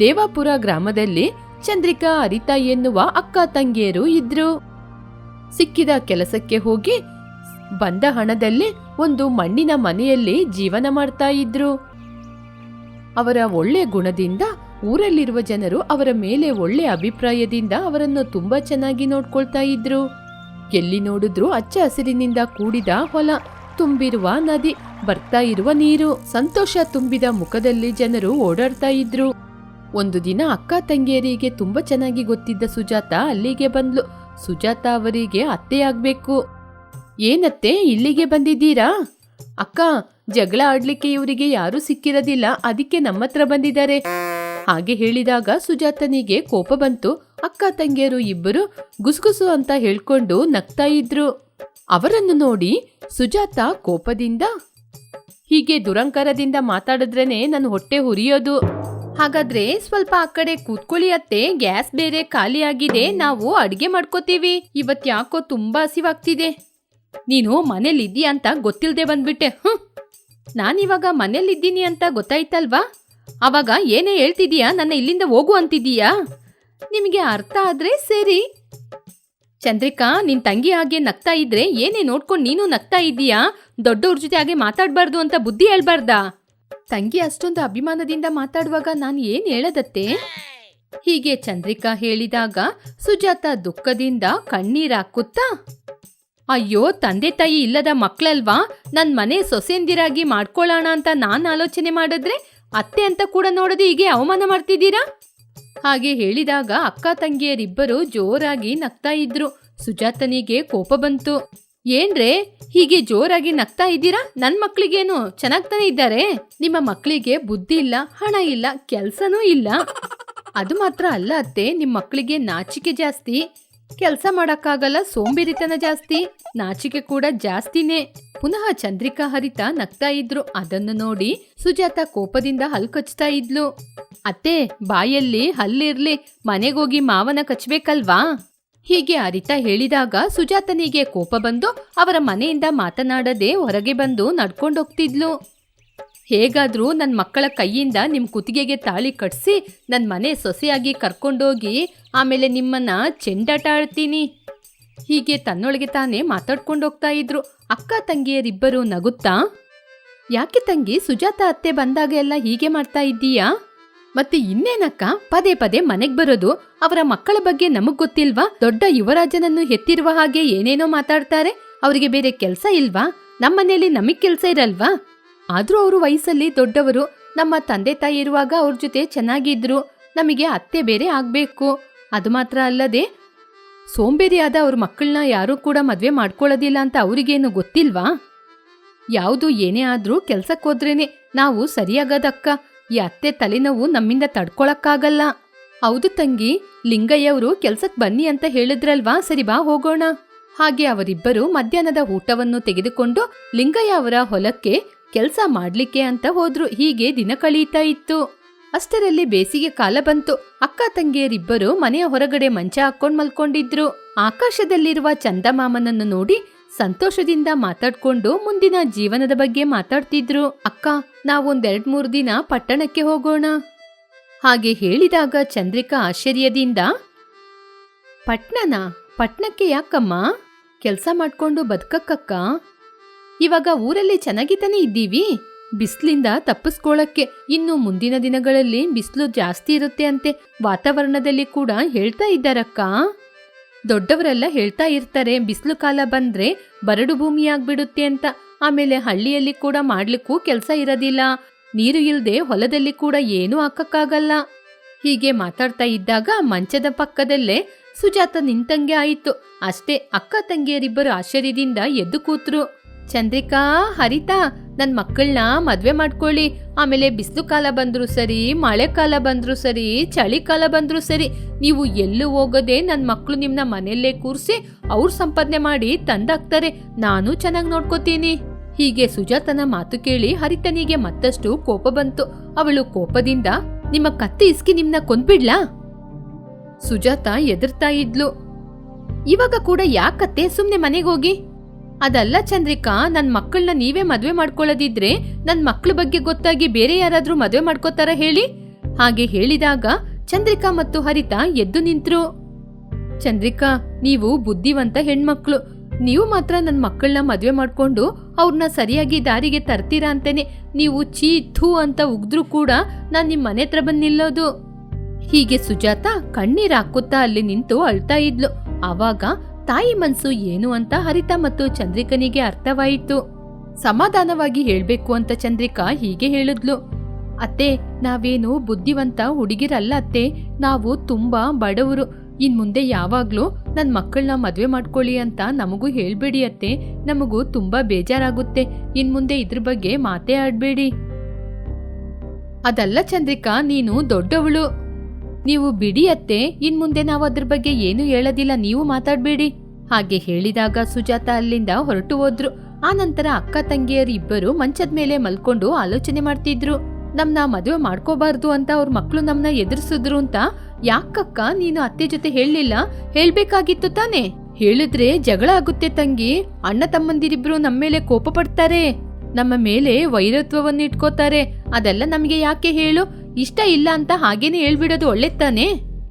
ದೇವಾಪುರ ಗ್ರಾಮದಲ್ಲಿ ಚಂದ್ರಿಕಾ ಅರಿತಾ ಎನ್ನುವ ಅಕ್ಕ ತಂಗಿಯರು ಇದ್ರು. ಸಿಕ್ಕಿದ ಕೆಲಸಕ್ಕೆ ಹೋಗಿ ಬಂದ ಹಣದಲ್ಲಿ ಒಂದು ಮಣ್ಣಿನ ಮನೆಯಲ್ಲಿ ಜೀವನ ಮಾಡ್ತಾ ಇದ್ರು. ಅವರ ಒಳ್ಳೆ ಗುಣದಿಂದ ಊರಲ್ಲಿರುವ ಜನರು ಅವರ ಮೇಲೆ ಒಳ್ಳೆ ಅಭಿಪ್ರಾಯದಿಂದ ಅವರನ್ನು ತುಂಬಾ ಚೆನ್ನಾಗಿ ನೋಡ್ಕೊಳ್ತಾ ಇದ್ರು. ಎಲ್ಲಿ ನೋಡಿದ್ರು ಹಚ್ಚ ಹಸಿರಿನಿಂದ ಕೂಡಿದ ಹೊಲ, ತುಂಬಿರುವ ನದಿ, ಬರ್ತಾ ಇರುವ ನೀರು, ಸಂತೋಷ ತುಂಬಿದ ಮುಖದಲ್ಲಿ ಜನರು ಓಡಾಡ್ತಾ ಇದ್ರು. ಒಂದು ದಿನ ಅಕ್ಕ ತಂಗಿಯರಿಗೆ ತುಂಬಾ ಚೆನ್ನಾಗಿ ಗೊತ್ತಿದ್ದ ಸುಜಾತ ಅಲ್ಲಿಗೆ ಬಂದ್ಲು. ಸುಜಾತ ಅವರಿಗೆ ಅತ್ತೆ ಆಗ್ಬೇಕು. ಏನತ್ತೆ, ಇಲ್ಲಿಗೆ ಬಂದಿದ್ದೀರಾ? ಅಕ್ಕ, ಜಗಳ ಆಡ್ಲಿಕ್ಕೆ ಇವರಿಗೆ ಯಾರೂ ಸಿಕ್ಕಿರೋದಿಲ್ಲ, ಅದಕ್ಕೆ ನಮ್ಮ ಹತ್ರ ಬಂದಿದ್ದಾರೆ. ಹಾಗೆ ಹೇಳಿದಾಗ ಸುಜಾತನಿಗೆ ಕೋಪ ಬಂತು. ಅಕ್ಕ ತಂಗಿಯರು ಇಬ್ಬರು ಗುಸುಗುಸು ಅಂತ ಹೇಳ್ಕೊಂಡು ನಗ್ತಾ ಇದ್ರು. ಅವರನ್ನು ನೋಡಿ ಸುಜಾತ ಕೋಪದಿಂದ, ಹೀಗೆ ದುರಂಕಾರದಿಂದ ಮಾತಾಡಿದ್ರೇನೆ ನನ್ನ ಹೊಟ್ಟೆ ಹುರಿಯೋದು ಹಾಗಾದ್ರೆ ಸ್ವಲ್ಪ ಆ ಕಡೆ ಕೂತ್ಕೊಳ್ಳಿ ಅತ್ತೆ. ಗ್ಯಾಸ್ ಬೇರೆ ಖಾಲಿ ಆಗಿದೆ. ನಾವು ಅಡಿಗೆ ಮಾಡ್ಕೋತೀವಿ. ಇವತ್ ಯಾಕೋ ತುಂಬಾ ಹಸಿವಾಗ್ತಿದೆ. ನೀನು ಮನೇಲಿದ್ದೀಯ ಅಂತ ಗೊತ್ತಿಲ್ಲದೆ ಬಂದ್ಬಿಟ್ಟೆ. ಹ್ಮ್. ನಾನಿವಾಗ ಮನೇಲಿದ್ದೀನಿ ಅಂತ ಗೊತ್ತಾಯ್ತಲ್ವಾ? ಅವಾಗ ಏನೇ ಹೇಳ್ತಿದೀಯಾ ನನ್ನ ಇಲ್ಲಿಂದ ಹೋಗು ಅಂತಿದೀಯಾ ನಿಮಗೆ ಅರ್ಥ ಆದ್ರೆ ಸರಿ. ಚಂದ್ರಿಕಾ, ನಿನ್ ತಂಗಿ ಹಾಗೆ ನಗ್ತಾ ಇದ್ರೆ ಏನೇ ನೋಡ್ಕೊಂಡು ನೀನು ನಗ್ತಾ ಇದ್ದೀಯಾ? ದೊಡ್ಡವ್ರ ಜೊತೆ ಹಾಗೆ ಮಾತಾಡ್ಬಾರ್ದು ಅಂತ ಬುದ್ಧಿ ಹೇಳ್ಬಾರ್ದಾ? ತಂಗಿ ಅಷ್ಟೊಂದು ಅಭಿಮಾನದಿಂದ ಮಾತಾಡುವಾಗ ನಾನು ಏನ್ ಹೇಳದತ್ತೆ? ಹೀಗೆ ಚಂದ್ರಿಕಾ ಹೇಳಿದಾಗ ಸುಜಾತ ದುಃಖದಿಂದ ಕಣ್ಣೀರಾಕುತ್ತಾ ಅಯ್ಯೋ, ತಂದೆ ತಾಯಿ ಇಲ್ಲದ ಮಕ್ಕಳಲ್ವಾ ನನ್ ಮನೆ ಸೊಸೆಂದಿರಾಗಿ ಮಾಡ್ಕೊಳ್ಳೋಣ ಅಂತ ನಾನ್ ಆಲೋಚನೆ ಮಾಡಿದ್ರೆ ಅತ್ತೆ ಅಂತ ಕೂಡ ನೋಡದೆ ಹೀಗೆ ಅವಮಾನ ಮಾಡ್ತಿದ್ದೀರಾ? ಹಾಗೆ ಹೇಳಿದಾಗ ಅಕ್ಕ ತಂಗಿಯರಿಬ್ಬರು ಜೋರಾಗಿ ನಗ್ತಾ ಇದ್ರು. ಸುಜಾತನಿಗೆ ಕೋಪ ಬಂತು. ಏನ್ರೇ? ಹೀಗೆ ಜೋರಾಗಿ ನಗ್ತಾ ಇದ್ದೀರಾ? ನನ್ ಮಕ್ಳಿಗೇನು ಚೆನ್ನಾಗ್ತಾನೆ ಇದ್ದಾರೆ? ನಿಮ್ಮ ಮಕ್ಕಳಿಗೆ ಬುದ್ಧಿ ಇಲ್ಲ, ಹಣ ಇಲ್ಲ, ಕೆಲ್ಸನೂ ಇಲ್ಲ. ಅದು ಮಾತ್ರ ಅಲ್ಲ ಅತ್ತೆ, ನಿಮ್ ಮಕ್ಕಳಿಗೆ ನಾಚಿಕೆ ಜಾಸ್ತಿ. ಕೆಲಸ ಮಾಡಕ್ಕಾಗಲ್ಲ, ಸೋಂಬೇರಿತನ ಜಾಸ್ತಿ. ನಾಚಿಕೆ ಕೂಡ ಜಾಸ್ತಿನೇ. ಪುನಃ ಚಂದ್ರಿಕಾ ಹರಿತ ನಗ್ತಾ ಇದ್ರು. ಅದನ್ನು ನೋಡಿ ಸುಜಾತ ಕೋಪದಿಂದ ಹಲ್ ಕಚ್ತಾ ಇದ್ಲು. ಅತ್ತೆ, ಬಾಯಲ್ಲಿ ಹಲ್ಲಿರ್ಲಿ ಮನೆಗೋಗಿ ಮಾವನ ಕಚ್ಬೇಕಲ್ವಾ? ಹೀಗೆ ಅರಿತಾ ಹೇಳಿದಾಗ ಸುಜಾತನಿಗೆ ಕೋಪ ಬಂದು ಅವರ ಮನೆಯಿಂದ ಮಾತನಾಡದೆ ಹೊರಗೆ ಬಂದು ನಡ್ಕೊಂಡೋಗ್ತಿದ್ಲು. ಹೇಗಾದ್ರೂ ನನ್ನ ಮಕ್ಕಳ ಕೈಯಿಂದ ನಿಮ್ಮ ಕುತ್ತಿಗೆಗೆ ತಾಳಿ ಕಟ್ಸಿ ನನ್ನ ಮನೆ ಸೊಸೆಯಾಗಿ ಕರ್ಕೊಂಡೋಗಿ ಆಮೇಲೆ ನಿಮ್ಮನ್ನ ಚೆಂಡಾಟ ಆಡ್ತೀನಿ. ಹೀಗೆ ತನ್ನೊಳಗೆ ತಾನೇ ಮಾತಾಡ್ಕೊಂಡೋಗ್ತಾ ಇದ್ರು. ಅಕ್ಕ ತಂಗಿಯರಿಬ್ಬರು ನಗುತ್ತಾ? ಯಾಕೆ ತಂಗಿ, ಸುಜಾತ ಅತ್ತೆ ಬಂದಾಗ ಎಲ್ಲ ಹೀಗೆ ಮಾಡ್ತಾ ಇದ್ದೀಯಾ? ಮತ್ತೆ ಇನ್ನೇನಕ್ಕ? ಪದೇ ಪದೇ ಮನೆಗ್ ಬರೋದು ಅವರ ಮಕ್ಕಳ ಬಗ್ಗೆ ನಮಗ್ ಗೊತ್ತಿಲ್ವಾ? ದೊಡ್ಡ ಯುವರಾಜನನ್ನು ಹೆತ್ತಿರುವ ಹಾಗೆ ಏನೇನೋ ಮಾತಾಡ್ತಾರೆ? ಅವರಿಗೆ ಬೇರೆ ಕೆಲ್ಸ ಇಲ್ವಾ? ನಮ್ಮನೇಲಿ ನಮಗ್ ಕೆಲ್ಸ ಇರಲ್ವಾ? ಆದ್ರೂ ಅವರು ವಯಸ್ಸಲ್ಲಿ ದೊಡ್ಡವರು, ನಮ್ಮ ತಂದೆ ತಾಯಿ ಇರುವಾಗ ಅವ್ರ ಜೊತೆ ಚೆನ್ನಾಗಿದ್ರು, ನಮಗೆ ಅತ್ತೆ ಬೇರೆ ಆಗ್ಬೇಕು. ಅದು ಮಾತ್ರ ಅಲ್ಲದೆ, ಸೋಂಬೇರಿಯಾದ ಅವ್ರ ಮಕ್ಕಳನ್ನ ಯಾರೂ ಕೂಡ ಮದ್ವೆ ಮಾಡ್ಕೊಳ್ಳೋದಿಲ್ಲ ಅಂತ ಅವರಿಗೇನು ಗೊತ್ತಿಲ್ವಾ? ಯಾವುದು ಏನೇ ಆದ್ರೂ ಕೆಲ್ಸಕ್ಕೆ ಹೋದ್ರೇನೆ ನಾವು ಸರಿಯಾಗದಕ್ಕ. ಈ ಅತ್ತೆ ತಲೆನೋವು ನಮ್ಮಿಂದ ತಡ್ಕೊಳಕ್ಕಾಗಲ್ಲ. ಹೌದು ತಂಗಿ, ಲಿಂಗಯ್ಯವರು ಕೆಲ್ಸಕ್ ಬನ್ನಿ ಅಂತ ಹೇಳಿದ್ರಲ್ವಾ? ಸರಿ ಬಾ ಹೋಗೋಣ. ಹಾಗೆ ಅವರಿಬ್ಬರು ಮಧ್ಯಾಹ್ನದ ಊಟವನ್ನು ತೆಗೆದುಕೊಂಡು ಲಿಂಗಯ್ಯ ಅವರ ಹೊಲಕ್ಕೆ ಕೆಲ್ಸ ಮಾಡ್ಲಿಕ್ಕೆ ಅಂತ ಹೋದ್ರು. ಹೀಗೆ ದಿನ ಕಳೀತಾ ಇತ್ತು. ಅಷ್ಟರಲ್ಲಿ ಬೇಸಿಗೆ ಕಾಲ ಬಂತು. ಅಕ್ಕ ತಂಗಿಯರಿಬ್ಬರು ಮನೆಯ ಹೊರಗಡೆ ಮಂಚ ಹಾಕೊಂಡ್ ಮಲ್ಕೊಂಡಿದ್ರು. ಆಕಾಶದಲ್ಲಿರುವ ಚಂದಮಾಮನನ್ನು ನೋಡಿ ಸಂತೋಷದಿಂದ ಮಾತಾಡ್ಕೊಂಡು ಮುಂದಿನ ಜೀವನದ ಬಗ್ಗೆ ಮಾತಾಡ್ತಿದ್ರು. ಅಕ್ಕ ನಾವೊಂದೆರಡ್ ಮೂರು ದಿನ ಪಟ್ಟಣಕ್ಕೆ ಹೋಗೋಣ. ಹಾಗೆ ಹೇಳಿದಾಗ ಚಂದ್ರಿಕಾ ಆಶ್ಚರ್ಯದಿಂದ ಪಟ್ನನ ಪಟ್ನಕ್ಕೆ ಯಾಕಮ್ಮ? ಕೆಲಸ ಮಾಡ್ಕೊಂಡು ಬದುಕಕ್ಕಕ್ಕ? ಇವಾಗ ಊರಲ್ಲಿ ಚೆನ್ನಾಗಿತಾನೆ ಇದ್ದೀವಿ. ಬಿಸ್ಲಿಂದ ತಪ್ಪಿಸ್ಕೊಳ್ಳಕ್ಕೆ ಇನ್ನು ಮುಂದಿನ ದಿನಗಳಲ್ಲಿ ಬಿಸಿಲು ಜಾಸ್ತಿ ಇರುತ್ತೆ ಅಂತೆ ವಾತಾವರಣದಲ್ಲಿ ಕೂಡ ಹೇಳ್ತಾ ಇದ್ದಾರಕ್ಕ? ದೊಡ್ಡವರೆಲ್ಲ ಹೇಳ್ತಾ ಇರ್ತಾರೆ, ಬಿಸಿಲು ಕಾಲ ಬಂದ್ರೆ ಬರಡು ಭೂಮಿ ಆಗ್ಬಿಡುತ್ತೆ ಅಂತ. ಆಮೇಲೆ ಹಳ್ಳಿಯಲ್ಲಿ ಕೂಡ ಮಾಡ್ಲಿಕ್ಕೂ ಕೆಲಸ ಇರೋದಿಲ್ಲ. ನೀರು ಇಲ್ಲದೆ ಹೊಲದಲ್ಲಿ ಕೂಡ ಏನೂ ಹಾಕಕ್ಕಾಗಲ್ಲ. ಹೀಗೆ ಮಾತಾಡ್ತಾ ಇದ್ದಾಗ ಮಂಚದ ಪಕ್ಕದಲ್ಲೇ ಸುಜಾತ ನಿಂತಂಗೆ ಆಯಿತು. ಅಷ್ಟೇ ಅಕ್ಕ ತಂಗಿಯರಿಬ್ಬರು ಆಶ್ಚರ್ಯದಿಂದ ಎದ್ದು ಕೂತ್ರು. ಚಂದ್ರಿಕಾ, ಹರಿತಾ, ನನ್ ಮಕ್ಕಳನ್ನ ಮದ್ವೆ ಮಾಡ್ಕೊಳ್ಳಿ. ಆಮೇಲೆ ಬಿಸಿಲು ಕಾಲ ಬಂದ್ರು ಸರಿ, ಮಳೆ ಕಾಲ ಬಂದ್ರು ಸರಿ ಚಳಿಕಾಲ ಬಂದ್ರು ಸರಿ, ನೀವು ಎಲ್ಲೂ ಹೋಗದೆ ನನ್ನ ಮಕ್ಕಳು ನಿಮ್ಮನ್ನ ಮನೆಯಲ್ಲೇ ಕೂರ್ಸಿ ಅವ್ರು ಸಂಪಾದನೆ ಮಾಡಿ ತಂದಾಕ್ತಾರೆ. ನಾನು ಚೆನ್ನಾಗಿ ನೋಡ್ಕೋತೀನಿ. ಹೀಗೆ ಸುಜಾತನ ಮಾತು ಕೇಳಿ ಹರಿತನಿಗೆ ಮತ್ತಷ್ಟು ಕೋಪ ಬಂತು. ಅವಳು ಕೋಪದಿಂದ, ನಿಮ್ಮ ಕತ್ತಿ ಇಸ್ಕಿ ನಿಮ್ನ ಕೊಂದ್ಬಿಡ್ಲಾ? ಸುಜಾತ ಎದುರ್ತಾ ಇದ್ಲು. ಇವಾಗ ಕೂಡ ಯಾಕತ್ತೆ ಸುಮ್ನೆ ಮನೆಗೋಗಿ ಅದಲ್ಲ ಚಂದ್ರಿಕಾ, ನನ್ ಮಕ್ಕಳನ್ನ ನೀವೇ ಮದ್ವೆ ಮಾಡ್ಕೊಳ್ಳೋದಿದ್ರೆ ನನ್ ಮಕ್ಳ ಬಗ್ಗೆ ಗೊತ್ತಾಗಿ ಬೇರೆ ಯಾರಾದ್ರೂ ಮದ್ವೆ ಮಾಡ್ಕೋತಾರ ಹೇಳಿ? ಹಾಗೆ ಹೇಳಿದಾಗ ಚಂದ್ರಿಕಾ ಮತ್ತು ಹರಿತಾ ಎದ್ದು ನಿಂತ್ರು. ಚಂದ್ರಿಕಾ, ನೀವು ಬುದ್ಧಿವಂತ ಹೆಣ್ಮಕ್ಳು. ನೀವು ಮಾತ್ರ ನನ್ನ ಮಕ್ಕಳನ್ನ ಮದ್ವೆ ಮಾಡ್ಕೊಂಡು ಅವ್ರನ್ನ ಸರಿಯಾಗಿ ದಾರಿಗೆ ತರ್ತೀರಾ ಅಂತೇನೆ. ನೀವು ಚೀ ಥೂ ಅಂತ ಉಗ್ದ್ರು ಕೂಡ ನಾನು ನಿಮ್ಮ ಮನೆ ಹತ್ರ ಬಂದು ನಿಲ್ಲೋದು. ಹೀಗೆ ಸುಜಾತ ಕಣ್ಣೀರ್ ಹಾಕುತ್ತಾ ಅಲ್ಲಿ ನಿಂತು ಅಳ್ತಾ ಇದ್ಲು. ಆವಾಗ ತಾಯಿ ಮನ್ಸು ಏನು ಅಂತ ಹರಿತ ಮತ್ತು ಚಂದ್ರಿಕನಿಗೆ ಅರ್ಥವಾಯಿತು. ಸಮಾಧಾನವಾಗಿ ಹೇಳ್ಬೇಕು ಅಂತ ಚಂದ್ರಿಕಾ ಹೀಗೆ ಹೇಳಿದ್ಲು. ಅತ್ತೆ, ನಾವೇನು ಬುದ್ಧಿವಂತ ಹುಡುಗಿರಲ್ಲ ಅತ್ತೆ. ನಾವು ತುಂಬಾ ಬಡವರು. ಇನ್ ಮುಂದೆ ಯಾವಾಗ್ಲೂ ನನ್ನ ಮಕ್ಕಳನ್ನ ಮದ್ವೆ ಮಾಡ್ಕೊಳ್ಳಿ ಅಂತ ನಮಗೂ ಹೇಳ್ಬೇಡಿ ಅತ್ತೆ. ನಮಗೂ ತುಂಬಾ ಬೇಜಾರಾಗುತ್ತೆ. ಇನ್ ಮುಂದೆ ಇದ್ರ ಬಗ್ಗೆ ಮಾತೇ ಆಡ್ಬೇಡಿ. ಅದಲ್ಲ ಚಂದ್ರಿಕಾ, ನೀನು ದೊಡ್ಡವಳು. ನೀವು ಬಿಡಿ ಅತ್ತೆ, ಇನ್ ಮುಂದೆ ನಾವು ಅದ್ರ ಬಗ್ಗೆ ಏನು ಹೇಳೋದಿಲ್ಲ, ನೀವು ಮಾತಾಡ್ಬೇಡಿ. ಹಾಗೆ ಹೇಳಿದಾಗ ಸುಜಾತ ಅಲ್ಲಿಂದ ಹೊರಟು ಹೋದ್ರು. ಆ ನಂತರ ಅಕ್ಕ ತಂಗಿಯರು ಇಬ್ಬರು ಮಂಚದ ಮೇಲೆ ಮಲ್ಕೊಂಡು ಆಲೋಚನೆ ಮಾಡ್ತಿದ್ರು. ನಮ್ನ ಮದುವೆ ಮಾಡ್ಕೋಬಾರ್ದು ಅಂತ ಅವ್ರ ಮಕ್ಳು ನಮ್ನ ಎದುರಿಸಿದ್ರು ಅಂತ ಯಾಕಕ್ಕ ನೀನು ಅತ್ತೆ ಜೊತೆ ಹೇಳಲಿಲ್ಲ? ಹೇಳ್ಬೇಕಾಗಿತ್ತು ತಾನೆ? ಹೇಳಿದ್ರೆ ಜಗಳ ಆಗುತ್ತೆ ತಂಗಿ. ಅಣ್ಣ ತಮ್ಮಂದಿರಿಬ್ರು ನಮ್ಮ ಮೇಲೆ ಕೋಪ ಪಡ್ತಾರೆ. ನಮ್ಮ ಮೇಲೆ ವೈರತ್ವವನ್ನು ಇಟ್ಕೋತಾರೆ ಅದೆಲ್ಲ ನಮಗೆ ಯಾಕೆ ಹೇಳು? ಇಷ್ಟ ಇಲ್ಲ ಅಂತ ಹಾಗೇನೆ ಹೇಳ್ಬಿಡೋದು ಒಳ್ಳೆ ತಾನೆ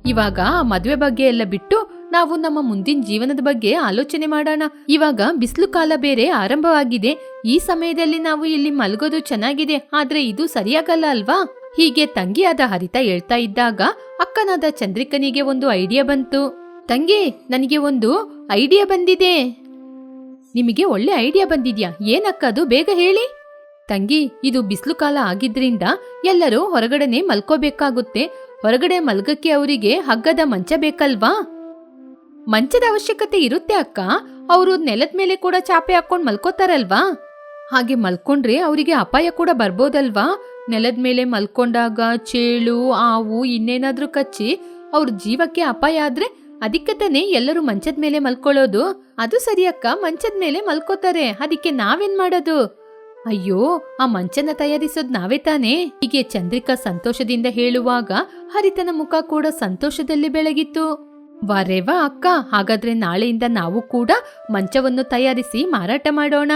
ಇವಾಗ ಮದ್ವೆ ಬಗ್ಗೆ ಎಲ್ಲ ಬಿಟ್ಟು ನಾವು ನಮ್ಮ ಮುಂದಿನ ಜೀವನದ ಬಗ್ಗೆ ಆಲೋಚನೆ ಮಾಡೋಣ. ಇವಾಗ ಬಿಸಿಲು ಕಾಲ ಬೇರೆ ಆರಂಭವಾಗಿದೆ. ಈ ಸಮಯದಲ್ಲಿ ನಾವು ಇಲ್ಲಿ ಮಲಗೋದು ಚೆನ್ನಾಗಿದೆ. ಆದ್ರೆ ಇದು ಸರಿಯಾಗಲ್ಲ ಅಲ್ವಾ? ಹೀಗೆ ತಂಗಿಯಾದ ಹರಿತ ಹೇಳ್ತಾ ಇದ್ದಾಗ ಅಕ್ಕನಾದ ಚಂದ್ರಿಕನಿಗೆ ಒಂದು ಐಡಿಯಾ ಬಂತು. ತಂಗಿ, ನನಗೆ ಒಂದು ಐಡಿಯಾ ಬಂದಿದೆ. ನಿಮಗೆ ಒಳ್ಳೆ ಐಡಿಯಾ ಬಂದಿದ್ಯಾ? ಏನಕ್ಕದು ಬೇಗ ಹೇಳಿ. ತಂಗಿ, ಇದು ಬಿಸಿಲು ಕಾಲ ಆಗಿದ್ರಿಂದ ಎಲ್ಲರೂ ಹೊರಗಡೆನೆ ಮಲ್ಕೋಬೇಕಾಗುತ್ತೆ. ಹೊರಗಡೆ ಮಲ್ಗಕ್ಕೆ ಅವರಿಗೆ ಹಗ್ಗದ ಮಂಚ ಬೇಕಲ್ವಾ? ಮಂಚದ ಅವಶ್ಯಕತೆ ಇರುತ್ತೆ ಅಕ್ಕ. ಅವರು ನೆಲದ ಮೇಲೆ ಕೂಡ ಚಾಪೆ ಹಾಕೊಂಡು ಮಲ್ಕೋತಾರಲ್ವಾ? ಹಾಗೆ ಮಲ್ಕೊಂಡ್ರೆ ಅವರಿಗೆ ಅಪಾಯ ಕೂಡ ಬರ್ಬೋದಲ್ವಾ? ನೆಲದ ಮೇಲೆ ಮಲ್ಕೊಂಡಾಗ ಚೇಳು, ಆವು, ಇನ್ನೇನಾದ್ರೂ ಕಚ್ಚಿ ಅವ್ರ ಜೀವಕ್ಕೆ ಅಪಾಯ ಆದ್ರೆ ಅದಕ್ಕೆ ತಾನೇ ಎಲ್ಲರೂ ಮಂಚದ ಮೇಲೆ ಮಲ್ಕೊಳ್ಳೋದು. ಅದು ಸರಿ ಅಕ್ಕ, ಮಂಚದ ಮೇಲೆ ಮಲ್ಕೋತಾರೆ. ಅದಕ್ಕೆ ನಾವೇನ್ ಮಾಡೋದು? ಅಯ್ಯೋ, ಆ ಮಂಚನ ತಯಾರಿಸೋದ್ ನಾವೇ ತಾನೇ? ಹೀಗೆ ಚಂದ್ರಿಕಾ ಸಂತೋಷದಿಂದ ಹೇಳುವಾಗ ಹರಿತನ ಮುಖ ಕೂಡ ಸಂತೋಷದಲ್ಲಿ ಬೆಳಗಿತ್ತು. ವಾರೇವಾ ಅಕ್ಕ, ಹಾಗಾದ್ರೆ ನಾಳೆಯಿಂದ ನಾವು ಕೂಡ ಮಂಚವನ್ನು ತಯಾರಿಸಿ ಮಾರಾಟ ಮಾಡೋಣ.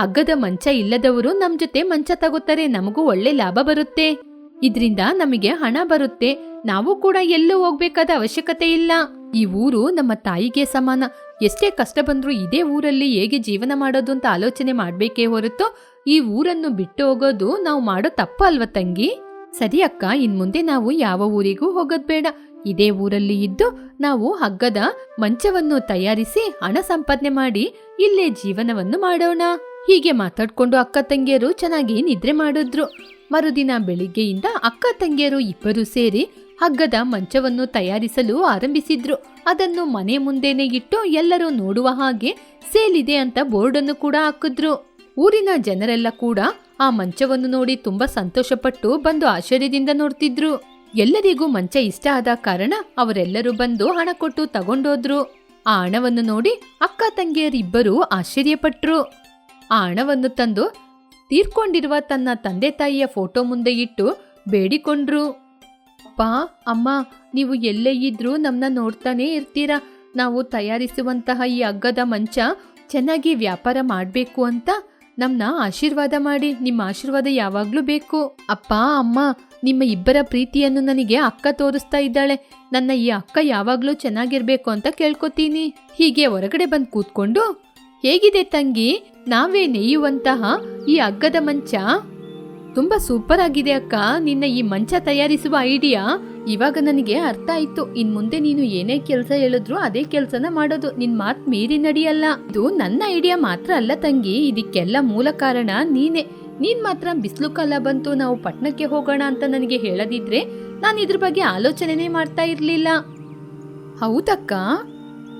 ಹಗ್ಗದ ಮಂಚ ಇಲ್ಲದವರು ನಮ್ ಜೊತೆ ಮಂಚ ತಗೋತಾರೆ, ನಮಗೂ ಒಳ್ಳೆ ಲಾಭ ಬರುತ್ತೆ. ಇದ್ರಿಂದ ನಮಗೆ ಹಣ ಬರುತ್ತೆ. ನಾವು ಕೂಡ ಎಲ್ಲೂ ಹೋಗ್ಬೇಕಾದ ಅವಶ್ಯಕತೆ ಇಲ್ಲ. ಈ ಊರು ನಮ್ಮ ತಾಯಿಗೆ ಸಮಾನ. ಎಷ್ಟೇ ಕಷ್ಟ ಬಂದರೂ ಇದೇ ಊರಲ್ಲಿ ಹೇಗೆ ಜೀವನ ಮಾಡೋದು ಅಂತ ಆಲೋಚನೆ ಮಾಡ್ಬೇಕೇ ಹೊರತು ಈ ಊರನ್ನು ಬಿಟ್ಟು ಹೋಗೋದು ನಾವು ಮಾಡೋ ತಪ್ಪ ಅಲ್ವಾ ತಂಗಿ? ಸರಿ ಅಕ್ಕ ಇನ್ ಮುಂದೆ ನಾವು ಯಾವ ಊರಿಗೂ ಹೋಗೋದ್ ಬೇಡ. ಇದೇ ಊರಲ್ಲಿ ಇದ್ದು ನಾವು ಹಗ್ಗದ ಮಂಚವನ್ನು ತಯಾರಿಸಿ ಹಣ ಸಂಪಾದನೆ ಮಾಡಿ ಇಲ್ಲೇ ಜೀವನವನ್ನು ಮಾಡೋಣ. ಹೀಗೆ ಮಾತಾಡ್ಕೊಂಡು ಅಕ್ಕ ತಂಗಿಯರು ಚೆನ್ನಾಗಿ ನಿದ್ರೆ ಮಾಡಿದ್ರು. ಮರುದಿನ ಬೆಳಿಗ್ಗೆಯಿಂದ ಅಕ್ಕ ತಂಗಿಯರು ಇಬ್ಬರು ಸೇರಿ ಹಗ್ಗದ ಮಂಚವನ್ನು ತಯಾರಿಸಲು ಆರಂಭಿಸಿದ್ರು. ಅದನ್ನು ಮನೆ ಮುಂದೆನೆ ಇಟ್ಟು ಎಲ್ಲರೂ ನೋಡುವ ಹಾಗೆ ಸೇಲಿದೆ ಅಂತ ಬೋರ್ಡನ್ನು ಕೂಡ ಹಾಕಿದ್ರು. ಊರಿನ ಜನರೆಲ್ಲ ಕೂಡ ಆ ಮಂಚವನ್ನು ನೋಡಿ ತುಂಬಾ ಸಂತೋಷಪಟ್ಟು ಬಂದು ಆಶ್ಚರ್ಯದಿಂದ ನೋಡ್ತಿದ್ರು. ಎಲ್ಲರಿಗೂ ಮಂಚ ಇಷ್ಟ ಆದ ಕಾರಣ ಅವರೆಲ್ಲರೂ ಬಂದು ಹಣ ಕೊಟ್ಟು ತಗೊಂಡೋದ್ರು. ಆ ಹಣವನ್ನು ನೋಡಿ ಅಕ್ಕ ತಂಗಿಯರಿಬ್ಬರು ಆಶ್ಚರ್ಯಪಟ್ರು. ಆ ಹಣವನ್ನು ತಂದು ತೀರ್ಕೊಂಡಿರುವ ತನ್ನ ತಂದೆ ತಾಯಿಯ ಫೋಟೋ ಮುಂದೆ ಇಟ್ಟು ಬೇಡಿಕೊಂಡ್ರು. ಅಪ್ಪ, ಅಮ್ಮ, ನೀವು ಎಲ್ಲೇ ಇದ್ರೂ ನಮ್ಮನ್ನ ನೋಡ್ತಾನೇ ಇರ್ತೀರಾ? ನಾವು ತಯಾರಿಸುವಂತಹ ಈ ಹಗ್ಗದ ಮಂಚ ಚೆನ್ನಾಗಿ ವ್ಯಾಪಾರ ಮಾಡಬೇಕು ಅಂತ ನಮ್ಮನ್ನ ಆಶೀರ್ವಾದ ಮಾಡಿ, ನಿಮ್ಮ ಆಶೀರ್ವಾದ ಯಾವಾಗಲೂ ಬೇಕು. ಅಪ್ಪ, ಅಮ್ಮ, ನಿಮ್ಮ ಇಬ್ಬರ ಪ್ರೀತಿಯನ್ನು ನನಗೆ ಅಕ್ಕ ತೋರಿಸ್ತಾ ಇದ್ದಾಳೆ. ನನ್ನ ಈ ಅಕ್ಕ ಯಾವಾಗಲೂ ಚೆನ್ನಾಗಿರ್ಬೇಕು ಅಂತ ಕೇಳ್ಕೊತೀನಿ. ಹೀಗೆ ಹೊರಗಡೆ ಬಂದು ಕೂತ್ಕೊಂಡು, ಹೇಗಿದೆ ತಂಗಿ? ನಾವೇ ನೇಯುವಂತಹ ಈ ಹಗ್ಗದ ಮಂಚ? ತುಂಬಾ ಸೂಪರ್ ಆಗಿದೆ ಅಕ್ಕ. ನಿನ್ನ ಈ ಮಂಚ ತಯಾರಿಸುವ ಐಡಿಯಾ ಇವಾಗ ನನಗೆ ಅರ್ಥ ಆಯ್ತು. ಇನ್ ಮುಂದೆ ನೀನು ಏನೇ ಕೆಲಸ ಹೇಳಿದ್ರು ಅದೇ ಕೆಲಸನ ಮಾಡೋದು. ನಿನ್ ಮಾತ್ ಮೀರಿ ನಡಿಯಲ್ಲ. ಇದು ನನ್ನ ಐಡಿಯಾ ಮಾತ್ರ ಅಲ್ಲ ತಂಗಿ. ಇದಕ್ಕೆಲ್ಲ ಮೂಲ ಕಾರಣ ನೀನೆ. ನೀನ್ ಮಾತ್ರ ಬಿಸಿಲು ಕಾಲ ಬಂತು. ನಾವು ಪಟ್ಟಣಕ್ಕೆ ಹೋಗೋಣ ಅಂತ ನನಗೆ ಹೇಳದಿದ್ರೆ ನಾನು ಇದ್ರ ಬಗ್ಗೆ ಆಲೋಚನೆನೇ ಮಾಡ್ತಾ ಇರ್ಲಿಲ್ಲ. ಹೌದಕ್ಕ.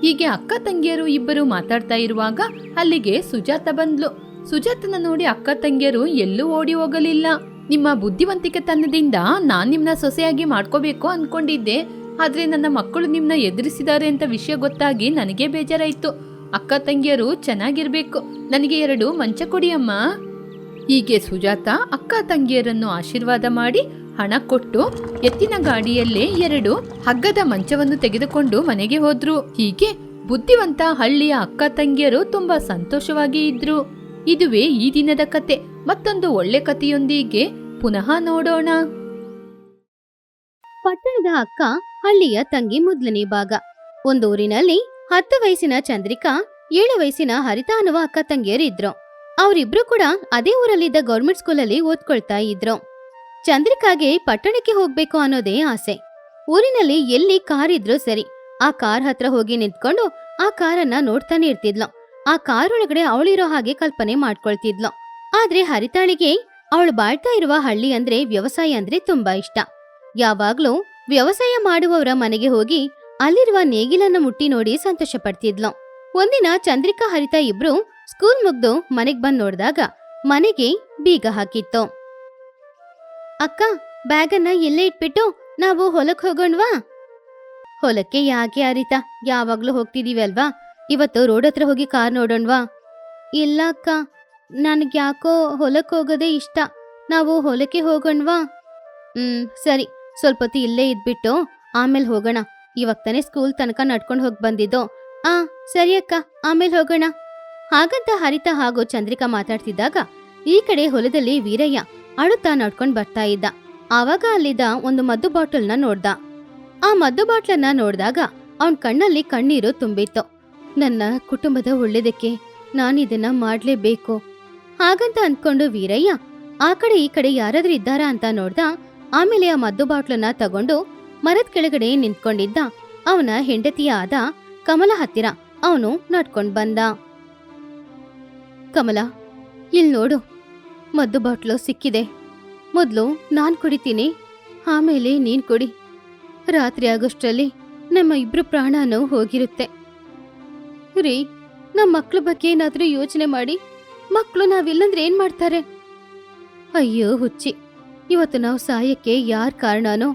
ಹೀಗೆ ಅಕ್ಕ ತಂಗಿಯರು ಇಬ್ಬರು ಮಾತಾಡ್ತಾ ಇರುವಾಗ ಅಲ್ಲಿಗೆ ಸುಜಾತ ಬಂದ್ಲು. ಸುಜಾತನ ನೋಡಿ ಅಕ್ಕ ತಂಗಿಯರು ಎಲ್ಲೂ ಓಡಿ ಹೋಗಲಿಲ್ಲ. ನಿಮ್ಮ ಬುದ್ಧಿವಂತಿಕೆ ತನ್ನದಿಂದ ನಾನ್ ನಿಮ್ನ ಸೊಸೆಯಾಗಿ ಮಾಡ್ಕೋಬೇಕು ಅನ್ಕೊಂಡಿದ್ದೆ. ಆದ್ರೆ ನನ್ನ ಮಕ್ಕಳು ನಿಮ್ನ ಎದುರಿಸಿದ್ದಾರೆ ಅಂತ ವಿಷಯ ಗೊತ್ತಾಗಿ ನನಗೆ ಬೇಜಾರಾಯ್ತು. ಅಕ್ಕ ತಂಗಿಯರು ಚೆನ್ನಾಗಿರ್ಬೇಕು. ನನಗೆ ಎರಡು ಮಂಚ ಕೊಡಿಯಮ್ಮ. ಹೀಗೆ ಸುಜಾತ ಅಕ್ಕ ತಂಗಿಯರನ್ನು ಆಶೀರ್ವಾದ ಮಾಡಿ ಹಣ ಕೊಟ್ಟು ಎತ್ತಿನ ಗಾಡಿಯಲ್ಲೇ ಎರಡು ಹಗ್ಗದ ಮಂಚವನ್ನು ತೆಗೆದುಕೊಂಡು ಮನೆಗೆ ಹೋದ್ರು. ಹೀಗೆ ಬುದ್ಧಿವಂತ ಹಳ್ಳಿಯ ಅಕ್ಕ ತಂಗಿಯರು ತುಂಬಾ ಸಂತೋಷವಾಗಿ ಇದ್ರು. ಇದುವೇ ಈ ದಿನದ ಕತೆ. ಮತ್ತೊಂದು ಒಳ್ಳೆ ಕಥೆಯೊಂದಿಗೆ ಪುನಃ ನೋಡೋಣ. ಪಟ್ಟಣದ ಅಕ್ಕ, ಹಳ್ಳಿಯ ತಂಗಿ ಮೊದಲನೇ ಭಾಗ. ಒಂದೂರಿನಲ್ಲಿ ಹತ್ತು ವಯಸ್ಸಿನ ಚಂದ್ರಿಕಾ, ಏಳು ವಯಸ್ಸಿನ ಹರಿತಾ ಅಕ್ಕ ತಂಗಿಯರಿದ್ರು ಅವರಿಬ್ರು ಕೂಡ ಅದೇ ಊರಲ್ಲಿದ್ದ ಗೌರ್ಮೆಂಟ್ ಸ್ಕೂಲಲ್ಲಿ ಓದ್ಕೊಳ್ತಾ ಇದ್ರು. ಚಂದ್ರಿಕಾಗೆ ಪಟ್ಟಣಕ್ಕೆ ಹೋಗ್ಬೇಕು ಅನ್ನೋದೇ ಆಸೆ. ಊರಿನಲ್ಲಿ ಎಲ್ಲಿ ಕಾರ್ ಇದ್ರೂ ಸರಿ, ಆ ಕಾರ್ ಹತ್ರ ಹೋಗಿ ನಿಂತ್ಕೊಂಡು ಆ ಕಾರನ್ನ ನೋಡ್ತಾನೆ ಇರ್ತಿದ್ಲು. ಆ ಕಾರ್ ಒಳಗಡೆ ಅವಳಿರೋ ಹಾಗೆ ಕಲ್ಪನೆ ಮಾಡ್ಕೊಳ್ತಿದ್ಲು. ಆದ್ರೆ ಹರಿತಾಳಿಗೆ ಅವಳು ಬಾಳ್ತಾ ಇರುವ ಹಳ್ಳಿ ಅಂದ್ರೆ ವ್ಯವಸಾಯ ಅಂದ್ರೆ ತುಂಬಾ ಇಷ್ಟ. ಯಾವಾಗ್ಲೂ ವ್ಯವಸಾಯ ಮಾಡುವವರ ಮನೆಗೆ ಹೋಗಿ ಅಲ್ಲಿರುವ ನೇಗಿಲನ್ನ ಮುಟ್ಟಿ ನೋಡಿ ಸಂತೋಷ ಪಡ್ತಿದ್ಲು ಒಂದಿನ ಚಂದ್ರಿಕಾ, ಹರಿತಾ ಇಬ್ರು ಸ್ಕೂಲ್ ಮುಗ್ದು ಮನೆಗ್ ಬಂದ್ ನೋಡಿದಾಗ ಮನೆಗೆ ಬೀಗ ಹಾಕಿತ್ತು. ಅಕ್ಕ, ಬ್ಯಾಗನ್ನ ಎಲ್ಲೇ ಇಟ್ಬಿಟ್ಟು ನಾವು ಹೊಲಕ್ ಹೋಗೋಣ್ವಾ? ಹೊಲಕ್ಕೆ ಯಾಕೆ ಹರಿತಾ ಯಾವಾಗ್ಲೂ ಹೋಗ್ತಿದೀವಿ ಅಲ್ವಾ ಇವತ್ತು ರೋಡ್ ಹತ್ರ ಹೋಗಿ ಕಾರ್ ನೋಡೋಣ್ವಾ? ಇಲ್ಲ ಅಕ್ಕ ನನಗೆ ಯಾಕೋ ಹೊಲಕ್ಕೆ ಹೋಗೋದೇ ಇಷ್ಟ. ನಾವು ಹೊಲಕ್ಕೆ ಹೋಗೋಣ್ವಾ? ಹ್ಮ್, ಸರಿ. ಸ್ವಲ್ಪ ಹೊತ್ತು ಇಲ್ಲೇ ಇದ್ಬಿಟ್ಟು ಆಮೇಲೆ ಹೋಗೋಣ. ಇವಾಗ ತಾನೇ ಸ್ಕೂಲ್ ತನಕ ನಡ್ಕೊಂಡು ಹೋಗಿ ಬಂದಿದ್ದು. ಆ, ಸರಿ ಅಕ್ಕ, ಆಮೇಲೆ ಹೋಗೋಣ. ಹಾಗಂತ ಹರಿತಾ ಹಾಗೂ ಚಂದ್ರಿಕಾ ಮಾತಾಡ್ತಿದ್ದಾಗ ಈ ಕಡೆ ಹೊಲದಲ್ಲಿ ವೀರಯ್ಯ ಅಳುತ್ತಾ ನಡ್ಕೊಂಡು ಬರ್ತಾ ಇದ್ದ. ಆವಾಗ ಅಲ್ಲಿದ್ದ ಒಂದು ಮದ್ದು ಬಾಟಲ್ನ ನೋಡ್ದ. ಆ ಮದ್ದು ಬಾಟ್ಲನ್ನ ನೋಡಿದಾಗ ಅವನ್ ಕಣ್ಣಲ್ಲಿ ಕಣ್ಣೀರು ತುಂಬಿತ್ತು. ನನ್ನ ಕುಟುಂಬದ ಒಳ್ಳೇದಕ್ಕೆ ನಾನಿದನ್ನ ಮಾಡ್ಲೇಬೇಕು. ಹಾಗಂತ ಅಂದ್ಕೊಂಡು ವೀರಯ್ಯ, ಆ ಕಡೆ ಈ ಕಡೆ ಯಾರಾದ್ರೂ ಇದ್ದಾರಾ ಅಂತ ನೋಡ್ದ ಆಮೇಲೆ ಆ ಮದ್ದು ಬಾಟ್ಲನ್ನ ತಗೊಂಡು ಮರದ ಕೆಳಗಡೆ ನಿಂತ್ಕೊಂಡಿದ್ದ. ಅವನ ಹೆಂಡತಿಯ ಆದ ಕಮಲ ಹತ್ತಿರ ಅವನು ನಡ್ಕೊಂಡ್ ಬಂದ. ಕಮಲ, ಇಲ್ ನೋಡು, ಮದ್ದು ಬಾಟ್ಲು ಸಿಕ್ಕಿದೆ. ಮೊದ್ಲು ನಾನ್ ಕುಡಿತೀನಿ, ಆಮೇಲೆ ನೀನ್ ಕುಡಿ. ರಾತ್ರಿ ಆಗೋಷ್ಟ್ರಲ್ಲಿ ನಮ್ಮ ಇಬ್ರು ಪ್ರಾಣನೂ ಹೋಗಿರುತ್ತೆ. ರೀ ನಮ್ಮ ಮಕ್ಳ ಬಗ್ಗೆ ಏನಾದ್ರೂ ಯೋಚನೆ ಮಾಡಿ. ಮಕ್ಕಳು ನಾವಿಲ್ಲಂದ್ರೆ ಏನ್ ಮಾಡ್ತಾರೆ? ಅಯ್ಯೋ, ಹುಚ್ಚಿ. ಇವತ್ತು ನಾವು ಸಾಯಕ್ಕೆ ಯಾರ್ ಕಾರಣನೋ,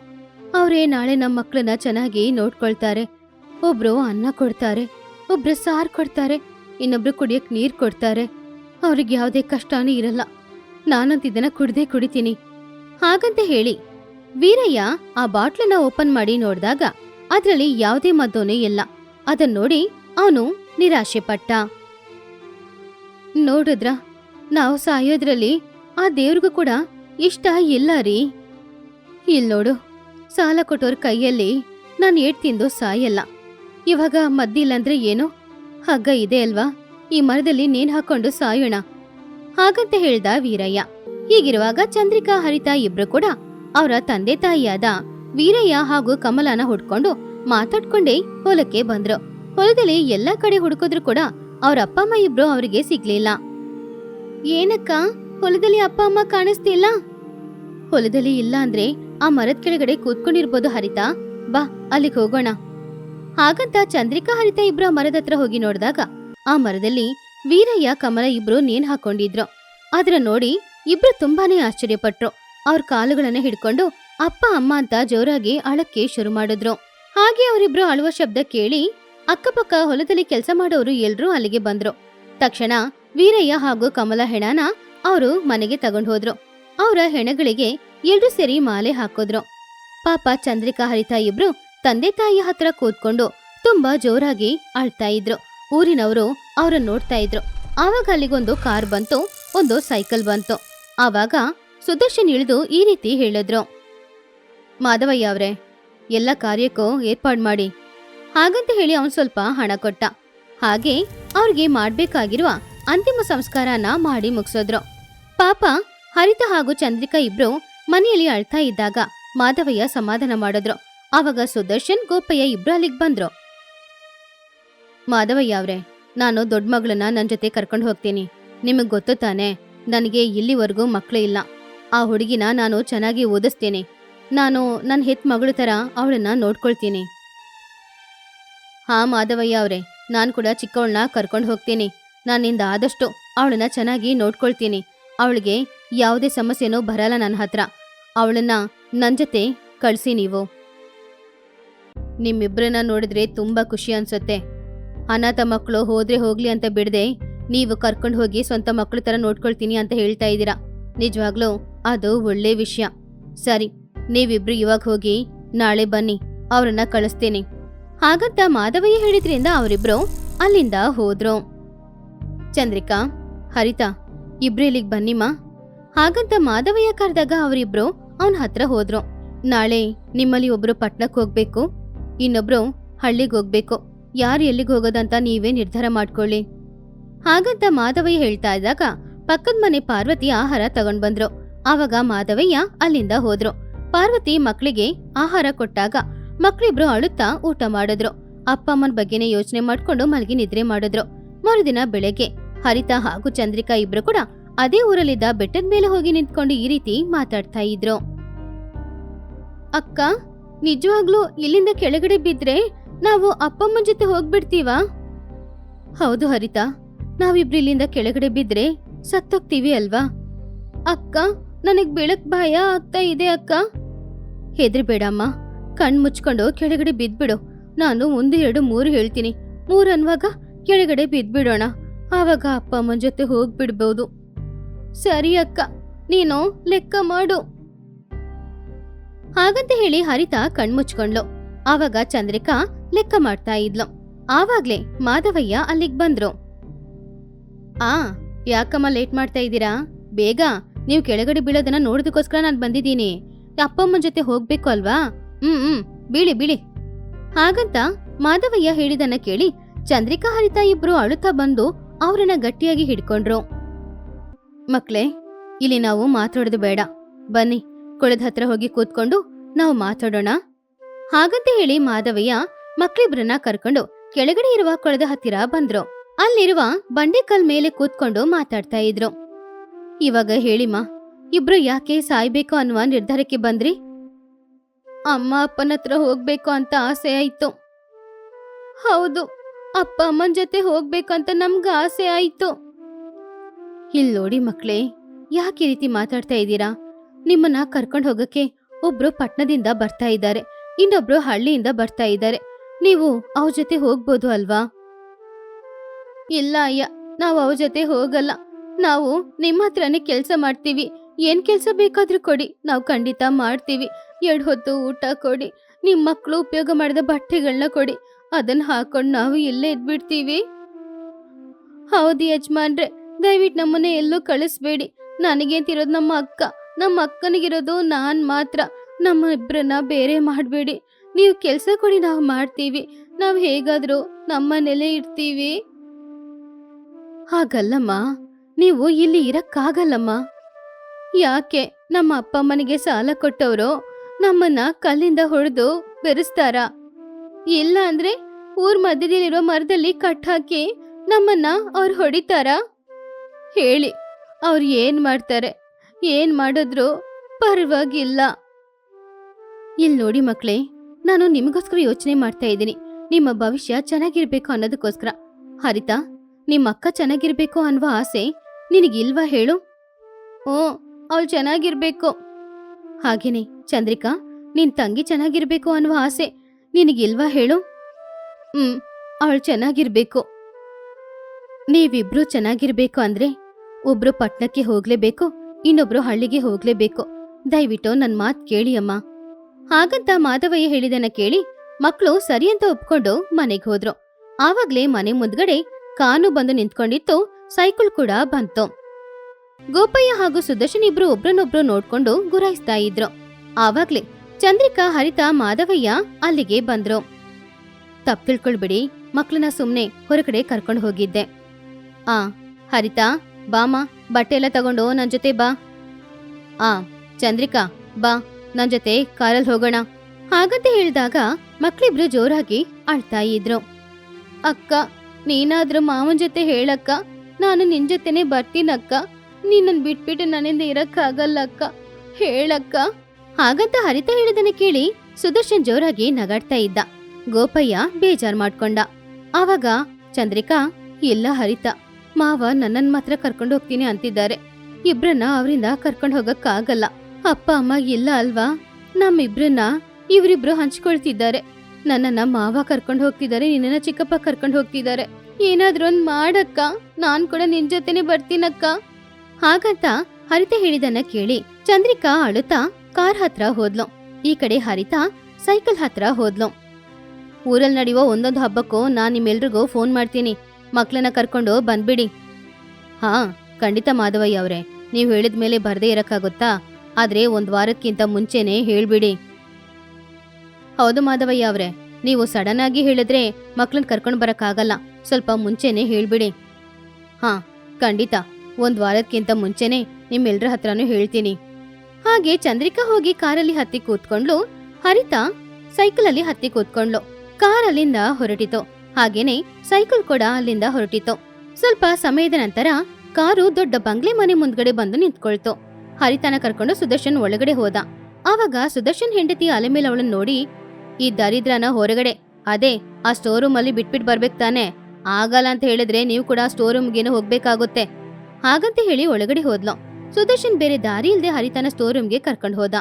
ಅವರೇ ನಾಳೆ ನಮ್ಮ ಮಕ್ಕಳನ್ನ ಚೆನ್ನಾಗಿ ನೋಡ್ಕೊಳ್ತಾರೆ. ಒಬ್ರು ಅನ್ನ ಕೊಡ್ತಾರೆ, ಒಬ್ರು ಸಾರ್ ಕೊಡ್ತಾರೆ, ಇನ್ನೊಬ್ರು ಕುಡಿಯಕ್ ನೀರ್ ಕೊಡ್ತಾರೆ. ಅವ್ರಿಗೆ ಯಾವುದೇ ಕಷ್ಟನೂ ಇರಲ್ಲ. ನಾನಂತ ಇದನ್ನ ಕುಡ್ದೇ ಕುಡಿತೀನಿ. ಹಾಗಂತ ಹೇಳಿ, ವೀರಯ್ಯ ಆ ಬಾಟ್ಲನ್ನ ಓಪನ್ ಮಾಡಿ ನೋಡಿದಾಗ ಅದ್ರಲ್ಲಿ ಯಾವುದೇ ಮದ್ದೋನೇ ಇಲ್ಲ. ಅದನ್ನ ನೋಡಿ ಅವನು ನಿರಾಶೆ ಪಟ್ಟ ನೋಡಿದ್ರ, ನಾವು ಸಾಯೋದ್ರಲ್ಲಿ ಆ ದೇವ್ರಿಗೂ ಕೂಡ ಇಷ್ಟ ಇಲ್ಲ ರೀ. ಇಲ್ ನೋಡು, ಸಾಲ ಕೊಟ್ಟೋರ್ ಕೈಯಲ್ಲಿ ನಾನು ಏಟ್ ತಿಂದು ಸಾಯಲ್ಲ. ಇವಾಗ ಮದ್ದಿಲ್ಲಂದ್ರೆ ಏನು? ಹಗ್ಗ ಇದೆ ಅಲ್ವಾ? ಈ ಮರದಲ್ಲಿ ನೇನ್ ಹಾಕೊಂಡು ಸಾಯೋಣ. ಹಾಗಂತ ಹೇಳ್ದ ವೀರಯ್ಯ. ಹೀಗಿರುವಾಗ ಚಂದ್ರಿಕಾ, ಹರಿತಾ ಇಬ್ರು ಕೂಡ ಅವರ ತಂದೆ ತಾಯಿಯಾದ ವೀರಯ್ಯ ಹಾಗೂ ಕಮಲನ ಹುಡ್ಕೊಂಡು ಮಾತಾಡ್ಕೊಂಡೇ ಹೊಲಕ್ಕೆ ಬಂದ್ರು. ಹೊಲದಲ್ಲಿ ಎಲ್ಲಾ ಕಡೆ ಹುಡುಕಿದ್ರು ಕೂಡ ಅವ್ರ ಅಪ್ಪ ಅಮ್ಮ ಇಬ್ರು ಅವರಿಗೆ ಸಿಗ್ಲಿಲ್ಲ. ಏನಕ್ಕ? ಹೊಲದಲ್ಲಿ ಅಪ್ಪ ಅಮ್ಮ ಕಾಣಿಸ್ತಿಲ್ಲ? ಹೊಲದಲ್ಲಿ ಇಲ್ಲ ಅಂದ್ರೆ ಆ ಮರದ ಕೆಳಗಡೆ ಕೂತ್ಕೊಂಡಿರ್ಬೋದು ಹರಿತಾ. ಬಾ, ಅಲ್ಲಿಗೆ ಹೋಗೋಣ. ಹಾಗಂತ ಚಂದ್ರಿಕಾ, ಹರಿತ ಇಬ್ರು ಮರದ ಹತ್ರ ಹೋಗಿ ನೋಡಿದಾಗ ಆ ಮರದಲ್ಲಿ ವೀರಯ್ಯ, ಕಮಲ ಇಬ್ರು ನೇಣ್ ಹಾಕೊಂಡಿದ್ರು. ಅದ್ರ ನೋಡಿ ಇಬ್ರು ತುಂಬಾನೇ ಆಶ್ಚರ್ಯಪಟ್ರು. ಅವ್ರ ಕಾಲುಗಳನ್ನ ಹಿಡ್ಕೊಂಡು ಅಪ್ಪ, ಅಮ್ಮ ಅಂತ ಜೋರಾಗಿ ಅಳಕ್ಕೆ ಶುರು ಮಾಡಿದ್ರು. ಹಾಗೆ ಅವರಿಬ್ರು ಅಳುವ ಶಬ್ದ ಕೇಳಿ ಅಕ್ಕಪಕ್ಕ ಹೊಲದಲ್ಲಿ ಕೆಲಸ ಮಾಡೋರು ಎಲ್ರೂ ಅಲ್ಲಿಗೆ ಬಂದ್ರು. ತಕ್ಷಣ ವೀರಯ್ಯ ಹಾಗೂ ಕಮಲ ಹೆಣನ ಅವರು ಮನೆಗೆ ತಗೊಂಡು ಹೋದ್ರು. ಅವರ ಹೆಣಗಳಿಗೆ ಎಲ್ರು ಸೇರಿ ಮಾಲೆ ಹಾಕೋದ್ರು. ಪಾಪ ಚಂದ್ರಿಕಾ, ಹರಿತಾ ಇಬ್ರು ತಂದೆ ತಾಯಿಯ ಹತ್ರ ಕೂತ್ಕೊಂಡು ತುಂಬಾ ಜೋರಾಗಿ ಅಳ್ತಾ ಇದ್ರು. ಊರಿನವರು ಅವ್ರನ್ನ ನೋಡ್ತಾ ಇದ್ರು. ಆವಾಗ ಅಲ್ಲಿಗೊಂದು ಕಾರ್ ಬಂತು, ಒಂದು ಸೈಕಲ್ ಬಂತು. ಆವಾಗ ಸುದರ್ಶನ್ ಇಳಿದು ಈ ರೀತಿ ಹೇಳಿದ್ರು. ಮಾಧವಯ್ಯ ಅವರೇ, ಎಲ್ಲ ಕಾರ್ಯಕ್ಕೂ ಏರ್ಪಾಡ್ ಮಾಡಿ ಹಾಗಂತ ಹೇಳಿ ಅವನು ಸ್ವಲ್ಪ ಹಣ ಕೊಟ್ಟ. ಹಾಗೆ ಅವ್ರಿಗೆ ಮಾಡಬೇಕಾಗಿರುವ ಅಂತಿಮ ಸಂಸ್ಕಾರನ ಮಾಡಿ ಮುಗಿಸೋದ್ರು. ಪಾಪ ಹರಿತ ಹಾಗೂ ಚಂದ್ರಿಕಾ ಇಬ್ರು ಮನೆಯಲ್ಲಿ ಅಳ್ತಾ ಇದ್ದಾಗ ಮಾಧವಯ್ಯ ಸಮಾಧಾನ ಮಾಡಿದ್ರು. ಆವಾಗ ಸುದರ್ಶನ್, ಗೋಪಯ್ಯ ಇಬ್ರು ಅಲ್ಲಿಗೆ ಬಂದ್ರು. ಮಾಧವಯ್ಯ ಅವ್ರೆ, ನಾನು ದೊಡ್ಡ ಮಗಳನ್ನ ನನ್ನ ಜೊತೆ ಕರ್ಕೊಂಡು ಹೋಗ್ತೀನಿ. ನಿಮಗೆ ಗೊತ್ತು ತಾನೆ, ನನಗೆ ಇಲ್ಲಿವರೆಗೂ ಮಕ್ಕಳು ಇಲ್ಲ. ಆ ಹುಡುಗಿನ ನಾನು ಚೆನ್ನಾಗಿ ಓದಿಸ್ತೀನಿ. ನಾನು ನನ್ನ ಹೆತ್ ಮಗಳ ಥರ ಅವಳನ್ನ ನೋಡ್ಕೊಳ್ತೀನಿ. ಹಾ ಮಾಧವಯ್ಯ ಅವ್ರೆ, ನಾನು ಕೂಡ ಚಿಕ್ಕವಳನ್ನ ಕರ್ಕೊಂಡು ಹೋಗ್ತೀನಿ. ನಾನಿಂದ ಆದಷ್ಟು ಅವಳನ್ನ ಚೆನ್ನಾಗಿ ನೋಡ್ಕೊಳ್ತೀನಿ. ಅವಳಿಗೆ ಯಾವುದೇ ಸಮಸ್ಯೆನೂ ಬರಲ್ಲ ನನ್ನ ಹತ್ರ. ಅವಳನ್ನ ನನ್ನ ಜೊತೆ ಕಳಿಸಿ ನೀವು. ನಿಮ್ಮಿಬ್ಬರನ್ನ ನೋಡಿದ್ರೆ ತುಂಬಾ ಖುಷಿ ಅನ್ಸುತ್ತೆ. ಅನಾಥ ಮಕ್ಕಳು ಹೋದ್ರೆ ಹೋಗ್ಲಿ ಅಂತ ಬಿಡದೆ, ನೀವು ಕರ್ಕೊಂಡು ಹೋಗಿ ಸ್ವಂತ ಮಕ್ಕಳ ಥರ ನೋಡ್ಕೊಳ್ತೀನಿ ಅಂತ ಹೇಳ್ತಾ ಇದ್ದೀರಾ. ನಿಜವಾಗ್ಲೂ ಅದು ಒಳ್ಳೆ ವಿಷಯ. ಸರಿ, ನೀವಿಬ್ರು ಇವಾಗ ಹೋಗಿ ನಾಳೆ ಬನ್ನಿ, ಅವ್ರನ್ನ ಕಳಿಸ್ತೀನಿ. ಹಾಗಂತ ಮಾಧವಯ್ಯ ಹೇಳಿದ್ರಿಂದ ಅವರಿಬ್ರು ಅಲ್ಲಿಂದ ಹೋದ್ರು. ಚಂದ್ರಿಕಾ, ಹರಿತಾ ಇಬ್ರು ಇಲ್ಲಿಗೆ ಬನ್ನಿಮ್ಮ. ಹಾಗಂತ ಮಾಧವಯ್ಯ ಕರೆದಾಗ ಅವರಿಬ್ರು ಅವನ ಹತ್ರ ಹೋದ್ರು. ನಾಳೆ ನಿಮ್ಮಲ್ಲಿ ಒಬ್ರು ಪಟ್ನಕ್ಕೆ ಹೋಗ್ಬೇಕು. ಇನ್ನೊಬ್ರು ಹಳ್ಳಿಗೆ ಹೋಗ್ಬೇಕು. ಯಾರು ಎಲ್ಲಿಗೆ ಹೋಗೋದಂತ ನೀವೇ ನಿರ್ಧಾರ ಮಾಡ್ಕೊಳ್ಳಿ. ಹಾಗಂತ ಮಾಧವಯ್ಯ ಹೇಳ್ತಾ ಇದ್ದಾಗ ಪಕ್ಕದ ಮನೆ ಪಾರ್ವತಿ ಆಹಾರ ತಗೊಂಡ್ ಬಂದ್ರು. ಆವಾಗ ಮಾಧವಯ್ಯ ಅಲ್ಲಿಂದ ಹೋದ್ರು. ಪಾರ್ವತಿ ಮಕ್ಕಳಿಗೆ ಆಹಾರ ಕೊಟ್ಟಾಗ ಮಕ್ಳಿಬ್ರು ಅಳುತ್ತಾ ಊಟ ಮಾಡಿದ್ರು. ಅಪ್ಪ ಅಮ್ಮನ ಬಗ್ಗೆನೇ ಯೋಚನೆ ಮಾಡ್ಕೊಂಡು ಮಲಗಿ ನಿದ್ರೆ ಮಾಡಿದ್ರು. ಮರುದಿನ ಬೆಳಗ್ಗೆ ಹರಿತಾ ಹಾಗೂ ಚಂದ್ರಿಕಾ ಇಬ್ರು ಕೂಡ ಅದೇ ಊರಲ್ಲಿದ್ದ ಬೆಟ್ಟದ ಮೇಲೆ ಹೋಗಿ ನಿಂತ್ಕೊಂಡು ಈ ರೀತಿ ಮಾತಾಡ್ತಾ ಇದ್ರು. ಅಕ್ಕ, ನಿಜವಾಗ್ಲೂ ಇಲ್ಲಿಂದ ಕೆಳಗಡೆ ಬಿದ್ರೆ ನಾವು ಅಪ್ಪಮ್ಮನ ಜೊತೆ ಹೋಗ್ಬಿಡ್ತೀವಾ? ಹೌದು ಹರಿತಾ, ನಾವಿಬ್ರು ಇಲ್ಲಿಂದ ಕೆಳಗಡೆ ಬಿದ್ರೆ ಸತ್ತೋಗ್ತೀವಿ ಅಲ್ವಾ? ಅಕ್ಕ, ನನಗ್ ಬೆಳಕ್ ಭಯ ಆಗ್ತಾ ಇದೆ ಅಕ್ಕ. ಹೆದ್ರಿಬೇಡಮ್ಮ ಕಣ್ ಮುಚ್ಕೊಂಡು ಕೆಳಗಡೆ ಬಿದ್ಬಿಡು ನಾನು ಒಂದು, ಎರಡು, ಮೂರು ಹೇಳ್ತೀನಿ. ಮೂರು ಅನ್ನುವಾಗ ಕೆಳಗಡೆ ಬಿದ್ಬಿಡೋಣ ಆವಾಗ ಅಪ್ಪ ಅಮ್ಮನ ಜೊತೆ ಹೋಗ್ಬಿಡ್ಬೋದು. ಸರಿ ಅಕ್ಕ, ನೀನು ಲೆಕ್ಕ ಮಾಡು. ಹಾಗಂತ ಹೇಳಿ ಹರಿತಾ ಕಣ್ಮುಚ್ಕೊಂಡ್ಲು ಆವಾಗ ಚಂದ್ರಿಕಾ ಲೆಕ್ಕ ಮಾಡ್ತಾ ಇದ್ಲು. ಆವಾಗ್ಲೇ ಮಾಧವಯ್ಯ ಅಲ್ಲಿಗ್ ಬಂದ್ರು. ಆ, ಯಾಕಮ್ಮ ಲೇಟ್ ಮಾಡ್ತಾ ಇದ್ದೀರಾ? ಬೇಗ, ನೀವು ಕೆಳಗಡೆ ಬೀಳೋದನ್ನ ನೋಡೋದಕ್ಕೋಸ್ಕರ ನಾನು ಬಂದಿದ್ದೀನಿ. ಅಪ್ಪಮ್ಮನ ಜೊತೆ ಹೋಗ್ಬೇಕು ಅಲ್ವಾ? ಹ್ಮ್ ಹ್ಮ್. ಬೀಳಿ ಬೀಳಿ. ಹಾಗಂತ ಮಾಧವಯ್ಯ ಹೇಳಿದನ್ನ ಕೇಳಿ ಚಂದ್ರಿಕಾ, ಹರಿತ ಇಬ್ರು ಅಳುತ್ತಾ ಬಂದು ಅವ್ರನ್ನ ಗಟ್ಟಿಯಾಗಿ ಹಿಡ್ಕೊಂಡ್ರು. ಮಕ್ಳೇ, ಇಲ್ಲಿ ನಾವು ಮಾತಾಡೋದು ಬೇಡ. ಬನ್ನಿ, ಕೊಳದ ಹತ್ರ ಹೋಗಿ ಕೂತ್ಕೊಂಡು ನಾವು ಮಾತಾಡೋಣ. ಹಾಗಂತ ಹೇಳಿ ಮಾಧವಯ್ಯ ಮಕ್ಳಿಬ್ರನ್ನ ಕರ್ಕೊಂಡು ಕೆಳಗಡೆ ಇರುವ ಕೊಳದ ಹತ್ತಿರ ಬಂದ್ರು. ಅಲ್ಲಿರುವ ಬಂಡೆಕಲ್ ಮೇಲೆ ಕೂತ್ಕೊಂಡು ಮಾತಾಡ್ತಾ ಇದ್ರು. ಇವಾಗ ಹೇಳಿಮ್ಮ, ಇಬ್ರು ಯಾಕೆ ಸಾಯ್ಬೇಕು ಅನ್ನುವ ನಿರ್ಧಾರಕ್ಕೆ ಬಂದ್ರಿ? ಅಮ್ಮ ಅಪ್ಪನ ಹತ್ರ ಹೋಗ್ಬೇಕು ಅಂತ ಆಸೆ ಆಯ್ತು. ಹೌದು, ಅಪ್ಪ ಅಮ್ಮನ ಜೊತೆ ಹೋಗ್ಬೇಕಂತ ನಮ್ಗೆ ಆಸೆ ಆಯ್ತು. ಇಲ್ಲಿ ನೋಡಿ ಮಕ್ಳೇ, ಯಾಕೆ ಈ ರೀತಿ ಮಾತಾಡ್ತಾ ಇದ್ದೀರಾ? ನಿಮ್ಮನ್ನ ಕರ್ಕೊಂಡು ಹೋಗಕ್ಕೆ ಒಬ್ರು ಪಟ್ಟಣದಿಂದ ಬರ್ತಾ ಇದ್ದಾರೆ, ಇನ್ನೊಬ್ರು ಹಳ್ಳಿಯಿಂದ ಬರ್ತಾ ಇದ್ದಾರೆ. ನೀವು ಅವ್ರ ಜೊತೆ ಹೋಗ್ಬೋದು ಅಲ್ವಾ? ಇಲ್ಲ ಅಯ್ಯ, ನಾವು ಅವ್ರ ಜೊತೆ ಹೋಗಲ್ಲ. ನಾವು ನಿಮ್ಮ ಹತ್ರನೇ ಕೆಲಸ ಮಾಡ್ತೀವಿ. ಏನ್ ಕೆಲಸ ಬೇಕಾದ್ರೂ ಕೊಡಿ. ನಾವು ಖಂಡಿತ ಮಾಡ್ತೀವಿ. ಎರಡು ಹೊತ್ತು ಊಟ ಕೊಡಿ. ನಿಮ್ಮ ಮಕ್ಕಳು ಉಪಯೋಗ ಮಾಡಿದ ಬಟ್ಟೆಗಳನ್ನ ಕೊಡಿ. ಅದನ್ನ ಹಾಕೊಂಡು ನಾವು ಇಲ್ಲೇ ಇದ್ಬಿಡ್ತೀವಿ. ಹೌದು ಯಜಮಾನ್ರೆ ದಯವಿಟ್ಟು ನಮ್ಮನ್ನ ಎಲ್ಲೂ ಕಳಿಸ್ಬೇಡಿ. ನನಗೇಂತಿರೋದು ನಮ್ಮ ಅಕ್ಕ. ನಮ್ಮ ಅಕ್ಕನಿಗಿರೋದು ನಾನ್ ಮಾತ್ರ. ನಮ್ಮ ಇಬ್ಬರನ್ನ ಬೇರೆ ಮಾಡಬೇಡಿ. ನೀವು ಕೆಲಸ ಕೊಡಿ, ನಾವು ಮಾಡ್ತೀವಿ. ನಾವು ಹೇಗಾದ್ರೂ ನೆಲೆ ಇರ್ತೀವಿ. ಹಾಗಲ್ಲಮ್ಮ. ನೀವು ಇಲ್ಲಿ ಇರಕ್ಕಾಗಲ್ಲಮ್ಮ. ಯಾಕೆ ನಮ್ಮ ಅಪ್ಪ ಅಮ್ಮನಿಗೆ ಸಾಲ ಕೊಟ್ಟವರು ನಮ್ಮನ್ನ ಕಲ್ಲಿಂದ ಹೊಡೆದು ಬೆರೆಸ್ತಾರ? ಇಲ್ಲ ಅಂದ್ರೆ ಊರ್ ಮಧ್ಯದಲ್ಲಿರೋ ಮರದಲ್ಲಿ ಕಟ್ ಹಾಕಿ ನಮ್ಮನ್ನ ಅವ್ರು ಹೊಡಿತಾರ? ಹೇಳಿ, ಅವ್ರು ಏನ್ ಮಾಡ್ತಾರೆ? ಏನ್ ಮಾಡಿದ್ರು ಪರವಾಗಿಲ್ಲ. ಇಲ್ಲಿ ನೋಡಿ ಮಕ್ಳೇ, ನಾನು ನಿಮಗೋಸ್ಕರ ಯೋಚನೆ ಮಾಡ್ತಾ ಇದ್ದೀನಿ. ನಿಮ್ಮ ಭವಿಷ್ಯ ಚೆನ್ನಾಗಿರ್ಬೇಕು ಅನ್ನೋದಕ್ಕೋಸ್ಕರ. ಹರಿತಾ ನಿಮ್ಮ ಅಕ್ಕ ಚೆನ್ನಾಗಿರ್ಬೇಕು ಅನ್ನುವ ಆಸೆ ನಿನಗಿಲ್ವಾ ಹೇಳು? ಓ ಅವಳು ಚೆನ್ನಾಗಿರ್ಬೇಕು. ಹಾಗೇನೆ, ಚಂದ್ರಿಕಾ, ನಿನ್ ತಂಗಿ ಚೆನ್ನಾಗಿರ್ಬೇಕು ಅನ್ನುವ ಆಸೆ ನಿನಗಿಲ್ವಾ ಹೇಳು? ಹ್ಮ್, ಅವಳು ಚೆನ್ನಾಗಿರ್ಬೇಕು. ನೀವಿಬ್ರು ಚೆನ್ನಾಗಿರ್ಬೇಕು ಅಂದ್ರೆ ಒಬ್ರು ಪಟ್ಣಕ್ಕೆ ಹೋಗ್ಲೇಬೇಕು, ಇನ್ನೊಬ್ರು ಹಳ್ಳಿಗೆ ಹೋಗ್ಲೇಬೇಕು. ದಯವಿಟ್ಟು ನನ್ ಮಾತ್ ಕೇಳಿ ಅಮ್ಮ. ಹಾಗಂತ ಮಾಧವಯ್ಯ ಹೇಳಿದನ ಕೇಳಿ ಮಕ್ಕಳು ಸರಿ ಅಂತ ಒಪ್ಕೊಂಡು ಮನೆಗೆ ಹೋದ್ರು. ಆವಾಗ್ಲೇ ಮನೆ ಮುಂದ್ಗಡೆ ಕಾನು ಬಂದು ನಿಂತ್ಕೊಂಡಿತ್ತು, ಸೈಕಲ್ ಕೂಡ ಬಂತು. ಗೋಪಯ್ಯ ಹಾಗೂ ಸುದರ್ಶನ್ ಇಬ್ರು ಒಬ್ರನ್ನೊಬ್ರು ನೋಡ್ಕೊಂಡು ಗುರಾಯಿಸ್ತಾ ಇದ್ರು. ಆವಾಗ್ಲೇ ಚಂದ್ರಿಕಾ, ಹರಿತ, ಮಾಧವಯ್ಯ ಅಲ್ಲಿಗೆ ಬಂದ್ರು. ತಪ್ಪು ತಿಳ್ಕೊಳ್ಬಿಡಿ ಮಕ್ಕಳನ್ನ ಸುಮ್ನೆ ಹೊರಗಡೆ ಕರ್ಕೊಂಡು ಹೋಗಿದ್ದೆ. ಆ, ಹರಿತಾ ಬಾಮ ಬಟ್ಟೆ ಎಲ್ಲ ತಗೊಂಡು ನನ್ ಜೊತೆ ಬಾ. ಆ, ಚಂದ್ರಿಕಾ, ಬಾ, ನನ್ ಜೊತೆ ಕಾರಲ್ಲಿ ಹೋಗೋಣ. ಹಾಗಂತ ಹೇಳಿದಾಗ ಮಕ್ಳಿಬ್ರು ಜೋರಾಗಿ ಅಳ್ತಾ ಇದ್ರು. ಅಕ್ಕ, ನೀನಾದ್ರೂ ಮಾವನ್ ಜೊತೆ ಹೇಳಕ್ಕ, ನಾನು ನಿನ್ ಜೊತೆನೆ ಬರ್ತೀನಕ್ಕ. ನೀನನ್ ಬಿಟ್ಬಿಟ್ಟು ನನ್ನಿಂದ ಇರಕ್ಕಾಗಲ್ಲ ಅಕ್ಕ. ಹೇಳಕ್ಕ. ಹಾಗಂತ ಹರಿತ ಹೇಳಿದನ ಕೇಳಿ ಸುದರ್ಶನ್ ಜೋರಾಗಿ ನಗಾಡ್ತಾ ಇದ್ದ. ಗೋಪಯ್ಯ ಬೇಜಾರ್ ಮಾಡ್ಕೊಂಡ. ಆವಾಗ, ಚಂದ್ರಿಕಾ, ಇಲ್ಲ ಹರಿತ. ಮಾವ ನನ್ನನ್ ಮಾತ್ರ ಕರ್ಕೊಂಡು ಹೋಗ್ತೀನಿ ಅಂತಿದ್ದಾರೆ. ಇಬ್ರನ್ನ ಅವರಿಂದ ಕರ್ಕೊಂಡು ಹೋಗಕ್ಕಾಗಲ್ಲ. ಅಪ್ಪ, ಅಮ್ಮ ಇಲ್ಲ ಅಲ್ವಾ? ನಮ್ಮಿಬ್ರನ್ನ ಇವರಿಬ್ರು ಹಂಚ್ಕೊಳ್ತಿದ್ದಾರೆ. ನನ್ನನ್ನ ಮಾವ ಕರ್ಕೊಂಡು ಹೋಗ್ತಿದ್ದಾರೆ, ನಿನ್ನನ್ನ ಚಿಕ್ಕಪ್ಪ ಕರ್ಕೊಂಡು ಹೋಗ್ತಿದ್ದಾರೆ. ಏನಾದ್ರೂ ಒಂದ್ ಮಾಡಕ್ಕ. ನಾನ್ ಕೂಡ ನಿನ್ ಜೊತೆನೆ ಬರ್ತೀನಕ್ಕ. ಹಾಗಂತ ಹರಿತ ಹೇಳಿದನ್ನ ಕೇಳಿ ಚಂದ್ರಿಕಾ ಅಳುತ್ತಾ ಕಾರ್ ಹತ್ರ ಹೋದ್ಲು. ಈ ಕಡೆ ಹರಿತಾ ಸೈಕಲ್ ಹತ್ರ ಹೋದ್ಲು. ಊರಲ್ಲಿ ನಡೆಯುವ ಒಂದೊಂದು ಹಬ್ಬಕ್ಕೂ ನಾನ್ ನಿಮ್ಮೆಲ್ರಿಗೂ ಫೋನ್ ಮಾಡ್ತೀನಿ. ಮಕ್ಕಳನ್ನ ಕರ್ಕೊಂಡು ಬಂದ್ಬಿಡಿ. ಹಾ, ಖಂಡಿತ ಮಾಧವಯ್ಯ ಅವ್ರೆ. ನೀವು ಹೇಳಿದ ಮೇಲೆ ಬರದೇ ಇರಕ್ಕಾಗುತ್ತಾ? ಆದ್ರೆ ಒಂದ್ ವಾರಕ್ಕಿಂತ ಮುಂಚೆನೆ ಹೇಳ್ಬಿಡಿ. ಹೌದು ಮಾಧವಯ್ಯ ಅವ್ರೆ. ನೀವು ಸಡನ್ ಆಗಿ ಹೇಳಿದ್ರೆ ಮಕ್ಕಳನ್ನ ಕರ್ಕೊಂಡು ಬರಕ್ಕಾಗಲ್ಲ. ಸ್ವಲ್ಪ ಮುಂಚೆನೆ ಹೇಳ್ಬಿಡಿ. ಹಾ, ಖಂಡಿತ. ಒಂದ್ ವಾರಕ್ಕಿಂತ ಮುಂಚೆನೆ ನಿಮ್ಮೆಲ್ರ ಹತ್ರನೂ ಹೇಳ್ತೀನಿ. ಹಾಗೆ ಚಂದ್ರಿಕಾ ಹೋಗಿ ಕಾರಲ್ಲಿ ಹತ್ತಿ ಕೂತ್ಕೊಂಡ್ಲು, ಹರಿತಾ ಸೈಕಲಲ್ಲಿ ಹತ್ತಿ ಕೂತ್ಕೊಂಡ್ಲು. ಕಾರ್ ಅಲ್ಲಿಂದ ಹೊರಟಿತು. ಹಾಗೇನೆ ಸೈಕಲ್ ಕೂಡ ಅಲ್ಲಿಂದ ಹೊರಟಿತು. ಸ್ವಲ್ಪ ಸಮಯದ ನಂತರ ಕಾರು ದೊಡ್ಡ ಬಂಗ್ಲೆ ಮನೆ ಮುಂದ್ಗಡೆ ಬಂದು ನಿಂತ್ಕೊಳ್ತು. ಹರಿತನ ಕರ್ಕೊಂಡು ಸುದರ್ಶನ್ ಒಳಗಡೆ ಹೋದ. ಆವಾಗ ಸುದರ್ಶನ್ ಹೆಂಡತಿ ಅಲೆ ಮೇಲೆ ಅವಳನ್ನ ನೋಡಿ, ಈ ದರಿದ್ರನ ಹೊರಗಡೆ. ಅದೇ, ಆ ಸ್ಟೋರ್ ರೂಮ್ ಅಲ್ಲಿ ಬಿಟ್ಬಿಟ್ ಬರ್ಬೇಕು ತಾನೆ. ಆಗಲ್ಲ ಅಂತ ಹೇಳಿದ್ರೆ ನೀವು ಕೂಡ ಸ್ಟೋರ್ ರೂಮ್ಗೇನು ಹೋಗ್ಬೇಕಾಗುತ್ತೆ. ಹಾಗಂತ ಹೇಳಿ ಒಳಗಡೆ ಹೋದ್ಲು. ಸುದರ್ಶನ್ ಬೇರೆ ದಾರಿ ಇಲ್ದೆ ಹರಿತನ ಸ್ಟೋರ್ ರೂಮ್ಗೆ ಕರ್ಕೊಂಡು ಹೋದ.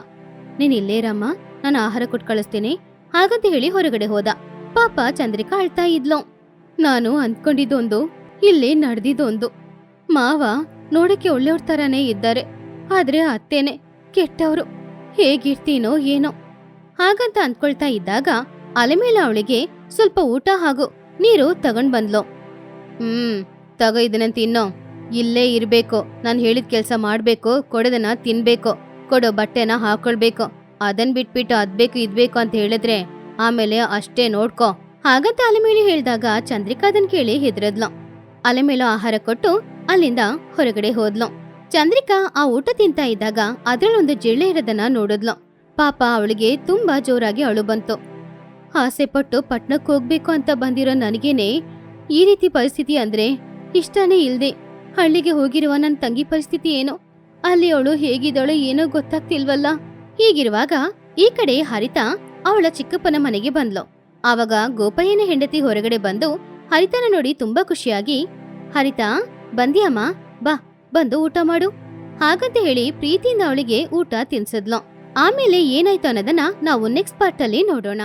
ನೀನ್ ಇಲ್ಲೇ ರಮ್ಮ ನಾನು ಆಹಾರ ಕೊಟ್ಟು ಕಳಿಸ್ತೀನಿ. ಹಾಗಂತ ಹೇಳಿ ಹೊರಗಡೆ ಹೋದ. ಪಾಪ ಚಂದ್ರಿಕಾ ಅಳ್ತಾ ಇದ್ಲು. ನಾನು ಅಂದ್ಕೊಂಡಿದ್ದೊಂದು, ಇಲ್ಲಿ ನಡೆದಿದ್ದೊಂದು. ಮಾವ ನೋಡಕ್ಕೆ ಒಳ್ಳೆಯವ್ರ ತರಾನೇ ಇದ್ದಾರೆ. ಆದ್ರೆ ಅತ್ತೇನೆ ಕೆಟ್ಟವರು. ಹೇಗಿರ್ತೀನೋ ಏನೋ. ಹಾಗಂತ ಅಂದ್ಕೊಳ್ತಾ ಇದ್ದಾಗ ಅಲೆಮೇಲ ಅವಳಿಗೆ ಸ್ವಲ್ಪ ಊಟ ಹಾಗೂ ನೀರು ತಗೊಂಡ್ ಬಂದ್ಲು. ಹ್ಮ್, ತಗೋ ಇದನ್ನ ತಿನ್ನೋ. ಇಲ್ಲೇ ಇರಬೇಕು. ನಾನು ಹೇಳಿದ ಕೆಲ್ಸ ಮಾಡ್ಬೇಕು, ಕೊಡೋದನ್ನ ತಿನ್ಬೇಕು, ಕೊಡೋ ಬಟ್ಟೆನ ಹಾಕೊಳ್ಬೇಕು. ಅದನ್ ಬಿಟ್ಬಿಟ್ಟು ಅದ್ಬೇಕು, ಇದ್ಬೇಕು ಅಂತ ಹೇಳಿದ್ರೆ ಆಮೇಲೆ ಅಷ್ಟೇ ನೋಡ್ಕೋ. ಹಾಗಂತ ಅಲೆಮೇಳಿ ಹೇಳಿದಾಗ ಚಂದ್ರಿಕಾ ಅದನ್ ಕೇಳಿ ಹೆದ್ರದ್ಲು. ಅಲೆಮೇಲು ಆಹಾರ ಕೊಟ್ಟು ಅಲ್ಲಿಂದ ಹೊರಗಡೆ ಹೋದ್ಲು. ಚಂದ್ರಿಕಾ ಆ ಊಟ ತಿಂತ ಇದ್ದಾಗ ಅದ್ರಲ್ಲೊಂದು ಜಿಳ್ಳೆ ಇರೋದನ್ನ ನೋಡಿದ್ಲು. ಪಾಪ ಅವಳಿಗೆ ತುಂಬಾ ಜೋರಾಗಿ ಅಳು ಬಂತು. ಆಸೆ ಪಟ್ಟು ಪಟ್ನಕ್ ಹೋಗ್ಬೇಕು ಅಂತ ಬಂದಿರೋ ನನಗೇನೆ ಈ ರೀತಿ ಪರಿಸ್ಥಿತಿ ಅಂದ್ರೆ ಇಷ್ಟನೇ ಇಲ್ದೆ ಹಳ್ಳಿಗೆ ಹೋಗಿರುವ ನನ್ನ ತಂಗಿ ಪರಿಸ್ಥಿತಿ ಏನು? ಅಲ್ಲಿ ಅವಳು ಹೇಗಿದ್ದಾಳೋ ಏನೋ ಗೊತ್ತಾಗ್ತಿಲ್ವಲ್ಲ? ಹೀಗಿರುವಾಗ ಈ ಕಡೆ ಹರಿತಾ ಅವಳ ಚಿಕ್ಕಪ್ಪನ ಮನೆಗೆ ಬಂದ್ಲು. ಆವಾಗ ಗೋಪಯ್ಯನ ಹೆಂಡತಿ ಹೊರಗಡೆ ಬಂದು ಹರಿತನ ನೋಡಿ ತುಂಬಾ ಖುಷಿಯಾಗಿ, ಹರಿತಾ, ಬಂದಿಯಮ್ಮ? ಬಾ, ಬಂದು ಊಟ ಮಾಡು. ಹಾಗಂತ ಹೇಳಿ ಪ್ರೀತಿಯಿಂದ ಅವಳಿಗೆ ಊಟ ತಿನ್ಸಿದ್ಲು. ಆಮೇಲೆ ಏನಾಯ್ತು ಅನ್ನೋದನ್ನ ನಾವು ನೆಕ್ಸ್ಟ್ ಪಾರ್ಟ್ ಅಲ್ಲಿ ನೋಡೋಣ.